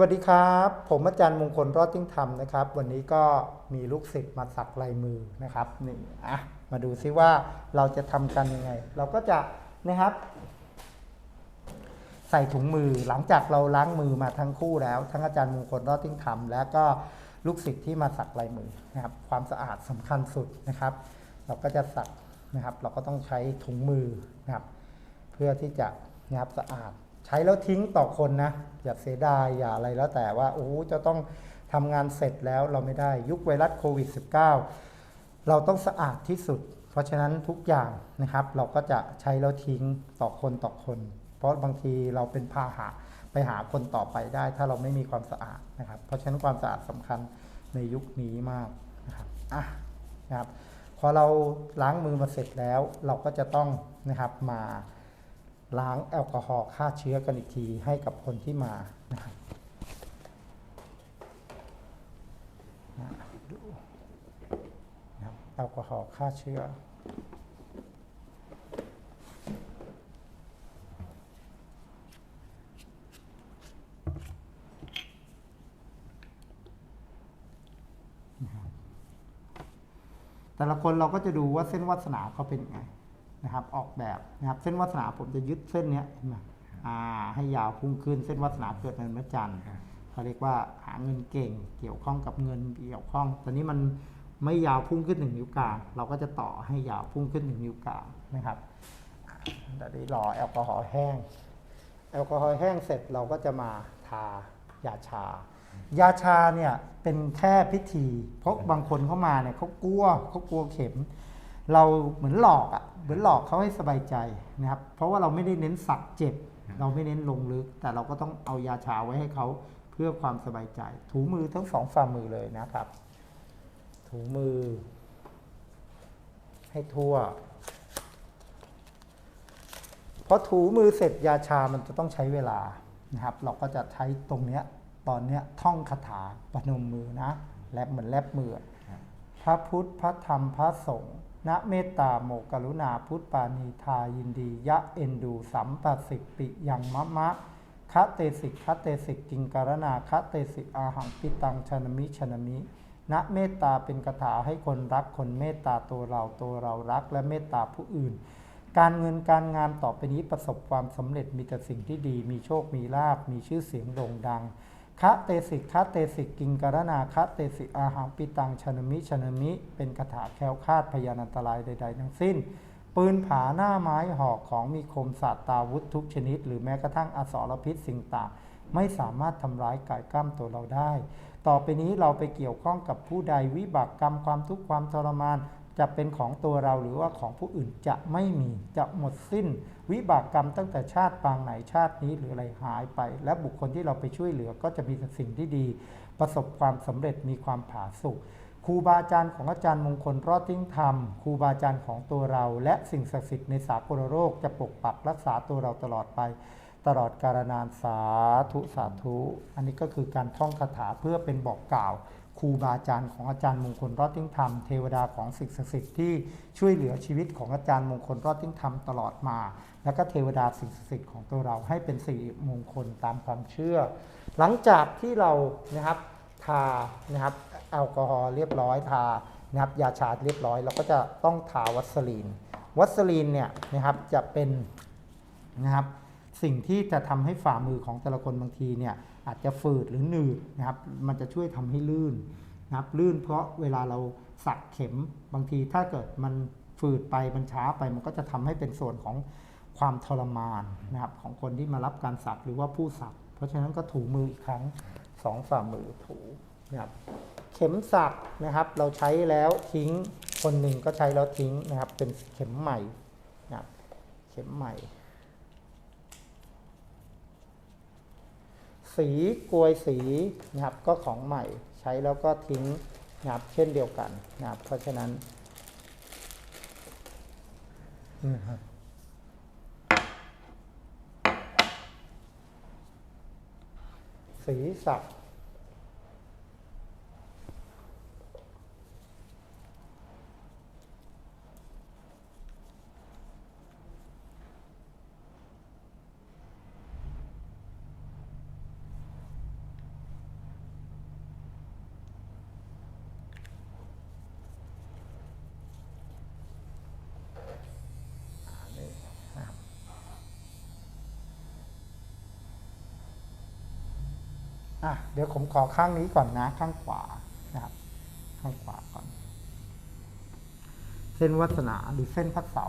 วัสดีครับ ผมอาจารย์มงคลรอดติ้งธรรมนะครับ วันนี้ก็มีลูกศิษย์มาสักลายมือนะครับนี่อะมาดูซิว่าเราจะทำกันยังไง เราก็จะนะครับ ใส่ถุงมือหลังจากเราล้างมือมาทั้งคู่แล้ว ทั้งอาจารย์มงคลรอดติ้งธรรมแล้วก็ลูกศิษย์ที่มาสักลายมือนะครับ ความสะอาดสำคัญสุดนะครับ เราก็จะสักนะครับ เราก็ต้องใช้ถุงมือนะครับ เพื่อที่จะนะครับสะอาด ใช้แล้วทิ้งต่อคนนะ อย่าเสียดายอย่าอะไรแล้วแต่ว่าโอ้จะต้องทำงานเสร็จแล้วเราไม่ได้ยุคไวรัสโควิด -19 เราต้องสะอาดที่สุด เพราะฉะนั้นทุกอย่างนะครับ เราก็จะใช้แล้วทิ้งต่อคนต่อคน เพราะบางทีเราเป็นพาหะไปหาคนต่อไปได้ ถ้าเราไม่มีความสะอาดนะครับ เพราะฉะนั้นความสะอาดสำคัญในยุคนี้มากนะครับอะนะครับพอเราล้างมือมาเสร็จแล้ว เราก็จะต้องนะครับมา ล้างแอลกอฮอล์ฆ่าเชื้อกันอีกทีให้กับคนที่มานะครับดูแอลกอฮอล์ฆ่าเชื้อแต่ละคนเราก็จะดูว่าเส้นวาสนาเขาเป็นยังไง นะครับออกแบบนะครับเส้นวาสนาผมจะยึดเส้นเนี้ยเห็นไหมอ่าให้ยาวพุ่งขึ้นเส้นวาสนาเกิดในวันพระจันทร์เขาเรียกว่าหาเงินเก่งเกี่ยวข้องกับเงินเกี่ยวข้อง ตอนนี้มันไม่ยาวพุ่งขึ้นหนึ่งนิ้วกลางเราก็จะต่อให้ยาวพุ่งขึ้นหนึ่งนิ้วกลางนะครับเดี๋ยวนี้รอแอลกอฮอล์แห้ง แอลกอฮอล์แห้งเสร็จเราก็จะมาทายาชา ยาชาเนี่ยเป็นแค่พิธี เพราะบางคนเข้ามาเนี่ยเขากลัวเขากลัวเข็ม เราเหมือนหลอกอะ่ะเหมือนหลอกเขาให้สบายใจนะครับ เพราะว่าเราไม่ได้เน้นสักเจ็บ เราไม่เน้นลงลึก แต่เราก็ต้องเอายาชาไว้ให้เขาเพื่อความสบายใจ ถูมือทั้งสองฝ่ามือเลยนะครับ ถูมือ ให้ทั่วพอถูมือเสร็จยาชามันจะต้องใช้เวลานะครับ เราก็จะใช้ตรงเนี้ยตอนเนี้ยท่องคาถาปนมมือนะแลบเหมือนแลบมือ พระพุทธพระธรรมพระสงฆ์ นะเมตตาโมกรุณาพุทธปานีทายินดี ยะเอ็นดู สัมปัสสิปิยังมะมะคะเตสิกคะเตสิกกิงการนาคะเตสิกอาหังปิตังชนมิชนมินะเมตตาเป็นคาถาให้คนรักคนเมตตาตัวเราตัวเรารักและเมตตาผู้อื่น การเงินการงานต่อไปนี้ประสบความสำเร็จมีแต่สิ่งที่ดี มีโชคมีลาบมีชื่อเสียงโด่งดัง คะเตสิกคะเตสิกกิงการนาคะเตสิกอาหังปิตังชนมิชนมิ เป็นคาถาแคล้วคลาดพยานอันตรายใด ๆ ทั้งสิ้น ปืนผาหน้าไม้หอกของมีคมศาสตาวุธทุกชนิด หรือแม้กระทั่งอสรพิษสิ่งต่างไม่สามารถทำร้ายกายกล้ามตัวเราได้ ต่อไปนี้เราไปเกี่ยวข้องกับผู้ใดวิบากกรรมความทุกข์ความทรมาน จะเป็นของตัวเราหรือว่าของผู้อื่นจะไม่มีจะหมดสิ้น วิบากกรรมตั้งแต่ชาติปางไหนชาตินี้หรืออะไรหายไป และบุคคลที่เราไปช่วยเหลือก็จะมีแต่สิ่งที่ดี ประสบความสำเร็จมีความผาสุกครูบาอาจารย์ของอาจารย์มงคลรอดทิ้งธรรมครูบาอาจารย์ของตัวเรา และสิ่งศักดิ์สิทธิ์ในสากลโลกจะปกปักรักษาตัวเราตลอดไป ตลอดกาลนานสาธุสาธุ อันนี้ก็คือการท่องคาถาเพื่อเป็นบอกกล่าว ครูบาอาจารย์ของอาจารย์มงคลรอดทิ้งธรรมเทวดาของสิ่งศักดิ์สิทธิ์ที่ช่วยเหลือชีวิตของอาจารย์มงคลรอดทิ้งธรรมตลอดมา แล้วก็เทวดาสิ่งศักดิ์สิทธิ์ของตัวเราให้เป็นสิริมงคลตามความเชื่อ หลังจากที่เรานะครับทานะครับแอลกอฮอล์เรียบร้อยทานะครับยาชาเรียบร้อยเราก็จะต้องทาวัสลีน วัสลีนเนี่ยนะครับจะเป็นนะครับสิ่งที่จะทำให้ฝ่ามือของแต่ละคนบางทีเนี่ย อาจจะฝืดหรือหนืดนะครับมันจะช่วยทำให้ลื่นนะครับลื่นเพราะเวลาเราสักเข็มบางทีถ้าเกิดมันฝืดไปมันช้าไปมันก็จะทำให้เป็นส่วนของความทรมานนะครับของคนที่มารับการสักหรือว่าผู้สัก เพราะฉะนั้นก็ถูมืออีกครั้งสองฝ่ามือถูนะครับเข็มสักนะครับเราใช้แล้วทิ้งคนหนึ่งก็ใช้แล้วทิ้งนะครับเป็นเข็มใหม่นะครับเข็มใหม่ สีกลวยสีนะครับก็ของใหม่ใช้แล้วก็ทิ้งนะครับเช่นเดียวกันนะครับเพราะฉะนั้นนี่ครับสีสับ อะเดี๋ยวผมขอข้างนี้ก่อนนะข้างขวานะครับข้างขวาก่อน เส้นวัสนาหรือเส้นพัดเสา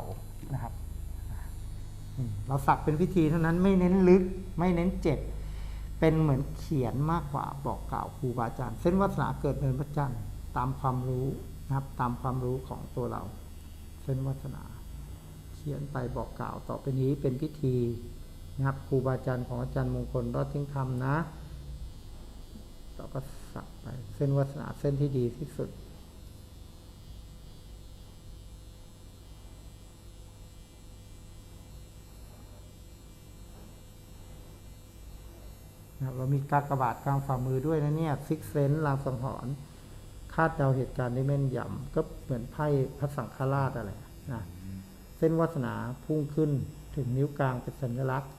นะครับเราสักเป็นพิธีเท่านั้นไม่เน้นลึกไม่เน้นเจ็บเป็นเหมือนเขียนมากกว่าบอกกล่าวครูบาอาจารย์ เส้นวัสนาเกิดเนินพระจันทร์ตามความรู้นะครับ ตามความรู้ของตัวเรา เส้นวัสนา เขียนไปบอกกล่าวต่อไปนี้เป็นพิธีนะครับครูบาอาจารย์ของอาจารย์มงคลรอดทิ้งธรรมนะ เราก็สักไป เส้นวัสนาเส้นที่ดีที่สุด เรามีกากบาทกลางฝ่ามือด้วยนะเนี่ยซิกเซนลางสังหรณ์คาดเดาเหตุการณ์ได้แม่นยำก็เหมือนไพ่พระสังฆราชอะไรนะเส้นวาสนาพุ่งขึ้นถึงนิ้วกลางเป็นสัญลักษณ์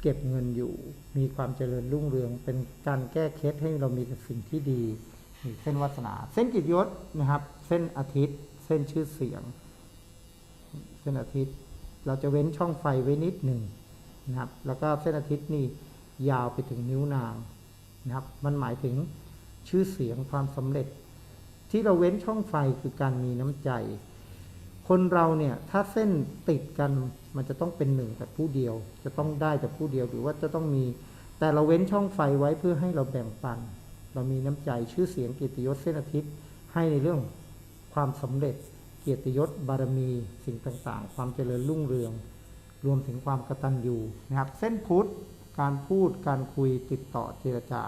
เก็บเงินอยู่ มีความเจริญรุ่งเรือง เป็นการแก้เคล็ดให้เรามีแต่สิ่งที่ดีเส้นวาสนา เส้นกิจยศนะครับ เส้นอาทิตย์ เส้นชื่อเสียง เส้นอาทิตย์ เราจะเว้นช่องไฟไว้นิดหนึ่งนะครับ แล้วก็เส้นอาทิตย์นี่ยาวไปถึงนิ้วนางนะครับ มันหมายถึงชื่อเสียงความสำเร็จ ที่เราเว้นช่องไฟคือการมีน้ำใจ คนเราเนี่ยถ้าเส้นติดกันมันจะต้องเป็นหนึ่งแต่ผู้เดียว จะต้องได้แต่ผู้เดียวหรือว่าจะต้องมี แต่เราเว้นช่องไฟไว้เพื่อให้เราแบ่งปัน เรามีน้ำใจชื่อเสียงเกียรติยศเส้นอาทิตย์ ให้ในเรื่องความสำเร็จเกียรติยศบารมีสิ่งต่างๆ ความเจริญรุ่งเรือง รวมถึงความกตัญญูนะครับ เส้นพุทธการพูดการคุยติดต่อเจรจา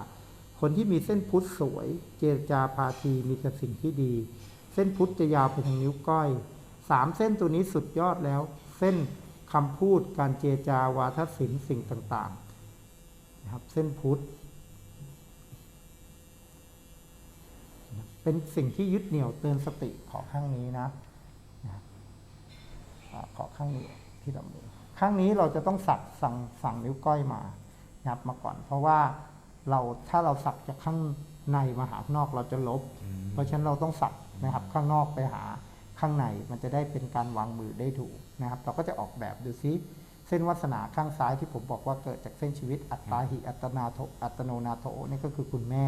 คนที่มีเส้นพุทธสวย เจรจาพาทีมีแต่สิ่งที่ดี เส้นพุทธจะยาวไปทางนิ้วก้อย สามเส้นตัวนี้สุดยอดแล้ว เส้นคำพูดการเจจาวาทศิลป์สิ่งต่างๆนะครับเส้นพุทธเป็นสิ่งที่ยึดเหนี่ยวเตือนสติขอข้างนี้นะขอข้างนี้ที่ลำมือข้างนี้เราจะต้องสักสั่งสั่งนิ้วก้อยมานะครับมาก่อน เพราะว่าเราถ้าเราสักจากข้างในมาหาข้างนอกเราจะลบ เพราะฉะนั้นเราต้องสักนะครับข้างนอกไปหา ข้างในมันจะได้เป็นการวางมือได้ถูกนะครับ เราก็จะออกแบบดูซิเส้นวัสนาข้างซ้ายที่ผมบอกว่าเกิดจากเส้นชีวิตอัตตาหิอัตนาโทอัตโนนาโถนี่ก็คือคุณแม่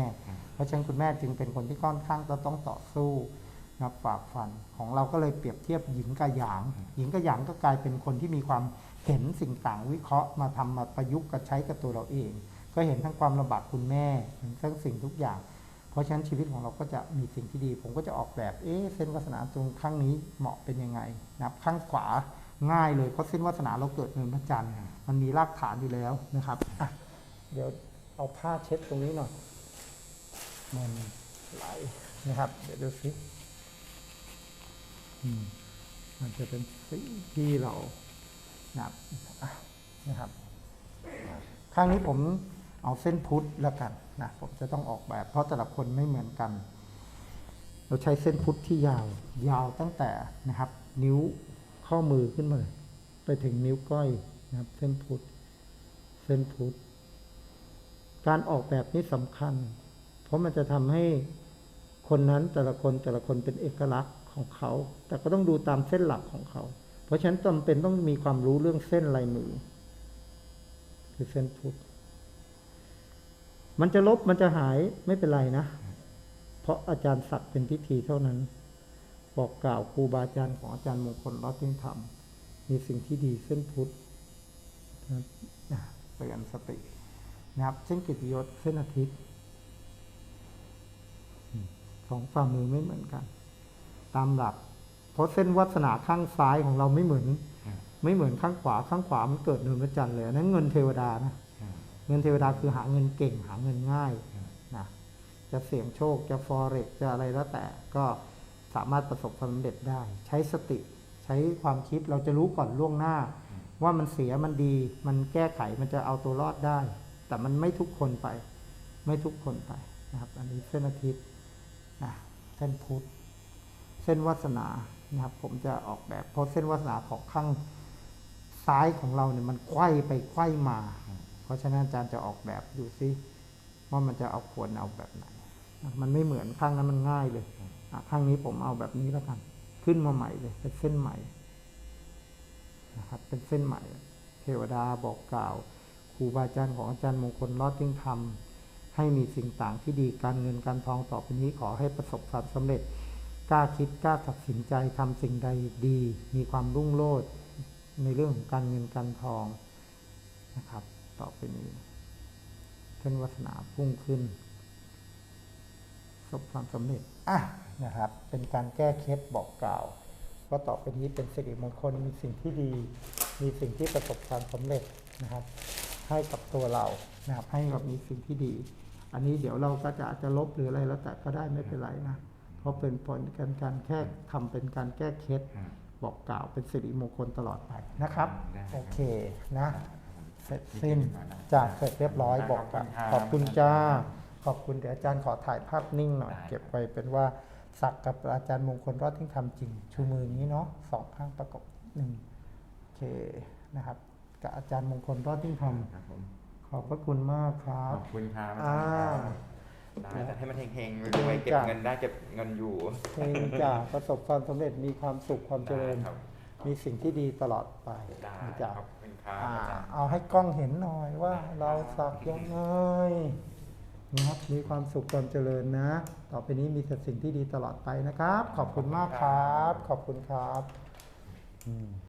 เพราะฉะนั้นคุณแม่จึงเป็นคนที่ค่อนข้างจะต้องต่อสู้นะครับฝากฟันของเราก็เลยเปรียบเทียบหญิงกับหยาง หญิงกับหยางก็กลายเป็นคนที่มีความเห็นสิ่งต่างวิเคราะห์มาทำมาประยุกต์กับใช้กับตัวเราเอง ก็เห็นทั้งความลำบากคุณแม่เห็นทั้งสิ่งทุกอย่าง เพราะฉะนั้นชีวิตของเราก็จะมีสิ่งที่ดี ผมก็จะออกแบบ เอ๊ะเส้นวาสนาตรงข้างนี้เหมาะเป็นยังไงนะครับข้างขวาง่ายเลยเพราะเส้นวาสนาเราเกิดเนินพระจันทร์มันมีรากฐานอยู่แล้วนะครับอะเดี๋ยวเอาผ้าเช็ดตรงนี้หน่อยมันไหลนะครับ เดี๋ยวดูสิมมันจะเป็นสีที่เรานะครับนะครับ ข้างนี้ผม เอาเส้นพุทธแล้วกันนะผมจะต้องออกแบบ เพราะแต่ละคนไม่เหมือนกัน เราใช้เส้นพุทธที่ยาว ยาวตั้งแต่นะครับ นิ้วข้อมือขึ้นมาเลยไปถึงนิ้วก้อยนะครับ เส้นพุทธเส้นพุทธการออกแบบนี้สำคัญ เพราะมันจะทำให้คนนั้นแต่ละคนแต่ละคนเป็นเอกลักษณ์ของเขา แต่ก็ต้องดูตามเส้นหลักของเขา เพราะฉะนั้นจำเป็นต้องมีความรู้เรื่องเส้นลายมือ คือเส้นพุทธ มันจะลบมันจะหายไม่เป็นไรนะ เพราะอาจารย์สักเป็นพิธีเท่านั้น บอกกล่าวครูบาอาจารย์ของอาจารย์มงคลรัตน์ธรรม มีสิ่งที่ดีเส้นพุทธนะครับอะเตือนสตินะครับ เส้นกิติยศเส้นอาทิตย์สองฝ่ามือไม่เหมือนกัน ตามหลัก เพราะเส้นวัสนาข้างซ้ายของเราไม่เหมือน ไม่เหมือนข้างขวาข้างขวามันเกิดเนินพระจันทร์เลยนนั้นเงินเทวดานะ เงินเทวดาคือหาเงินเก่งหาเงินง่ายนะจะเสี่ยงโชคจะฟอเร็กจะอะไรแล้วแต่ก็สามารถประสบความสำเร็จได้ ใช้สติใช้ความคิดเราจะรู้ก่อนล่วงหน้า ว่ามันเสียมันดี มันแก้ไขมันจะเอาตัวรอดได้ แต่มันไม่ทุกคนไป ไม่ทุกคนไปนะครับ อันนี้เส้นอาทิตย์นะเส้นพุธเส้นวาสนานะครับ ผมจะออกแบบเพราะเส้นวาสนาของข้างซ้ายของเราเนี่ยมันไขว้ไปไขว้มา ราะฉะนั้นอาจารย์จะออกแบบดูซิว่ามันจะเอาควรเอาแบบไหน มันไม่เหมือนข้างนั้นมันง่ายเลยข้างนี้ผมเอาแบบนี้แล้วกัน ขึ้นมาใหม่เลย เป็นเส้นใหม่นะครับเป็นเส้นใหม่ เทวดาบอกกล่าวครูบาอาจารย์ของอาจารย์มงคลรอดทิ้งธรรมให้มีสิ่งต่างที่ดีการเงินการทองต่อไปนี้ขอให้ประสบความสำเร็จกล้าคิดกล้าตัดสินใจทำสิ่งใดดี มีความรุ่งโรจน์ในเรื่องของการเงินการทองนะครับ ต่อไปนี้เช่นวาสนาพุ่งขึ้นประสบความสำเร็จอะนะครับ เป็นการแก้เคล็ดบอกกล่าวว่าต่อไปนี้เป็นสิริมงคลมีสิ่งที่ดี มีสิ่งที่ประสบความสำเร็จนะครับ ให้กับตัวเรานะครับ ให้เรามีสิ่งที่ดี อันนี้เดี๋ยวเราก็จะอาจจะลบหรืออะไรแล้วแต่ก็ได้ไม่เป็นไรนะเพราะเป็นผลการการแค่ทำเป็นการแก้เคล็ดครับบอกกล่าวเป็นสิริมงคลตลอดไปนะครับได้ครับโอเคนะ เสร็จมีสิ้นเก็บไว้นะจ้าเสร็จเรียบร้อยครับบอกกันขขออบบคุคุณณครับจ้า ขอบคุณเดี๋ยวอาจารย์ขอถ่ายภาพนิ่งหน่อยได้เก็บไว้เป็นว่าสักกับอาจารย์มงคลรอดที่ทำจริง ชูมืออย่างนี้เนาะสองข้างประกบหนึ่งโอเคนะครับ กับอาจารย์มงคลรอดที่ทครับผมำขอบพระคุณมากครัขบอบคุณครับอ่าได้แต่ให้มันเฮงๆรวยๆเก็บจ้ะเงินได้เก็บเงินอยู่เพลงจ้าประสบความสำเร็จมีความสุขความเจริญได้ครับ มีสิ่งที่ดีตลอดไปได้นะจ้าขอบคุณครับอ่าอาจารย์เอาให้กล้องเห็นหน่อยว่าเราสักยังไงนะครับมีความสุขความเจริญนะ ต่อไปนี้มีแต่สิ่งที่ดีตลอดไปนะครับ ขอบคุณมากครับ ขอบคุณครับอืม